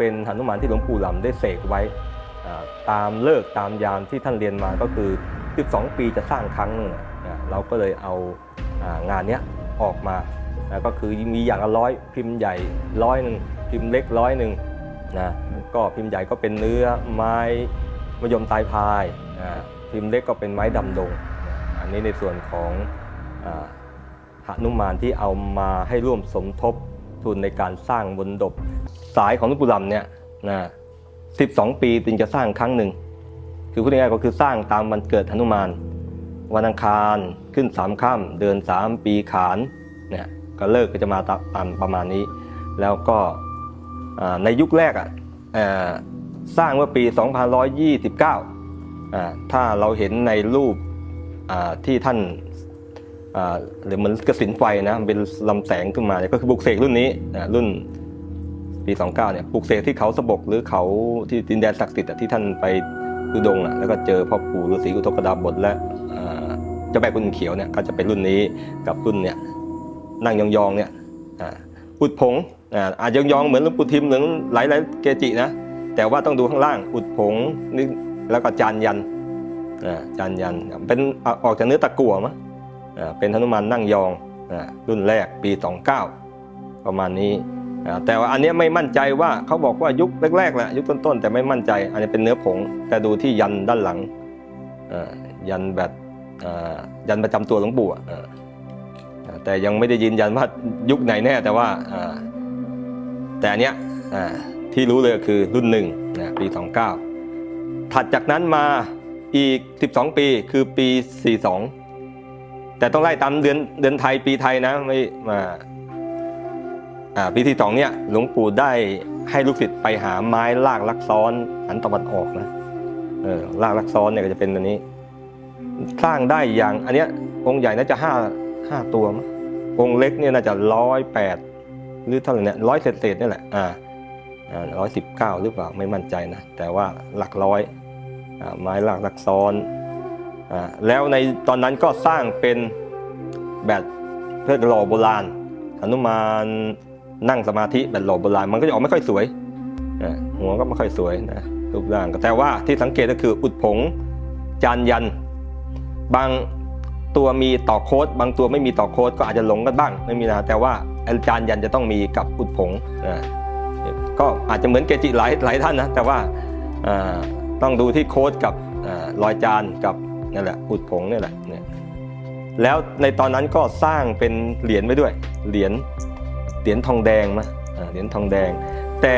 เป็นหนุมานที่หลวงปู่หลำได้เสกไว้ตามเลิกตามยามที่ท่านเรียนมาก็คือ 12 ปีจะสร้างครั้งหนึงเราก็เลยเอางานนี้ออกมานะก็คือมีอย่างละร้อยพิมพ์ใหญ่ร้อยหนึ่งพิมพ์เล็กร้อยหนึ่งนะก็พิมพ์ใหญ่ก็เป็นเนื้อไม้มะยมตายพายนะพิมพ์เล็กก็เป็นไม้ดำดง อันนี้ในส่วนของหนุมานที่เอามาให้ร่วมสมทบทุนในการสร้างบนดบ สายของหลวงปู่ลำเนี่ยนะ12ปีจึงจะสร้างครั้งหนึ่ง คือพูดง่ายๆก็คือสร้างตามวันเกิดหนุมาน วันอังคารขึ้นสามค่ำเดือนสามปีขานเนี่ยก็เลิกก็จะมาตามประมาณนี้ แล้วก็ในยุคแรกอะเอ่อสร้างเมื่อปี 2129อ่าถ้าเราเห็นในรูปที่ท่านหรือเหมือนกระสินไฟนะเป็นลำแสงขึ้นมาเนี่ยก็คือบุกเสกรุ่นนี้รุ่น ปี29เนี่ยปลุกเสกที่เขาสะบกหรือเขาที่ดินแดนศักดิ์สิทธิ์ที่ท่านไปทุดงค์อะแล้วก็เจอพ่อปู่ฤาษีอุทกดาบทและเจ้าแบกคุณเขียวเนี่ยก็จะเป็นรุ่นนี้กับรุ่นเนี่ยนั่งยองๆเนี่ยอุดผงอ่าอาจยองๆเหมือนหลวงปู่ทิมหรือหลายๆเกจินะแต่ว่าต้องดูข้างล่างอุดผงนี่แล้วก็จานยันอ่าจานยันเป็นออกจากเนื้อตะกั่วมั้งอ่าเป็นหนุมานนั่งยองอ่ารุ่นแรกปี 29 ประมาณนี้ แต่ว่าอันนี้ไม่มั่นใจว่าเขาบอกว่ายุคแรกๆแหละยุคต้นๆแต่ไม่มั่นใจ อันนี้เป็นเนื้อผง แต่ดูที่ยันด้านหลังยันแบบยันประจำตัวหลวงปู่แต่ยังไม่ได้ยืนยันว่ายุคไหนแน่แต่ว่าแต่อันเนี้ยที่รู้เลยคือรุ่นหนึ่งปี 29 ถัดจากนั้นมาอีก 12 ปีคือปี 42 แต่ต้องไล่ตามเดือนเดือนไทยปีไทยนะไม่มา ปีที่สองเนี่ยหลวงปู่ได้ให้ลูกศิษย์ไปหาไม้ลากลักซ้อนหันตะวันออกนะเออลากลักซ้อนเนี่ยก็จะเป็นอันนี้ สร้างได้อย่างอันเนี้ยองค์ใหญ่น่าจะห้าห้าตัวมั้งองค์เล็กเนี่ยน่าจะร้อยแปดหรือเท่าไหร่เนี่ยร้อยเศษๆนี่แหละอ่าร้อยสิบเก้าหรือเปล่าไม่มั่นใจนะแต่ว่าหลักร้อยไม้ลากลักซ้อนอ่าแล้วในตอนนั้นก็สร้างเป็นแบบเพื่อหล่อโบราณหนุมาน นั่งสมาธิแบบหล่อโบราณมันก็จะออกไม่ค่อยสวยหัวก็ไม่ค่อยสวยนะรูปร่างแต่ว่าที่สังเกตก็คืออุดผงจานยัน บางตัวมีต่อโค้ดบางตัวไม่มีต่อโค้ดก็อาจจะหลงกันบ้าง ไม่มีนะแต่ว่าอาจารย์ยันจะต้องมีกับอุดผงนะก็อาจจะเหมือนเกจิหลายหลายท่านนะแต่ว่าต้องดูที่โค้ดกับรอยจานกับนั่นแหละอุดผงนี่แหละเนี่ยแล้วในตอนนั้นก็สร้างเป็นเหรียญไว้ด้วยเหรียญ เหรียญทองแดงมาเหรียญทองแดงแต่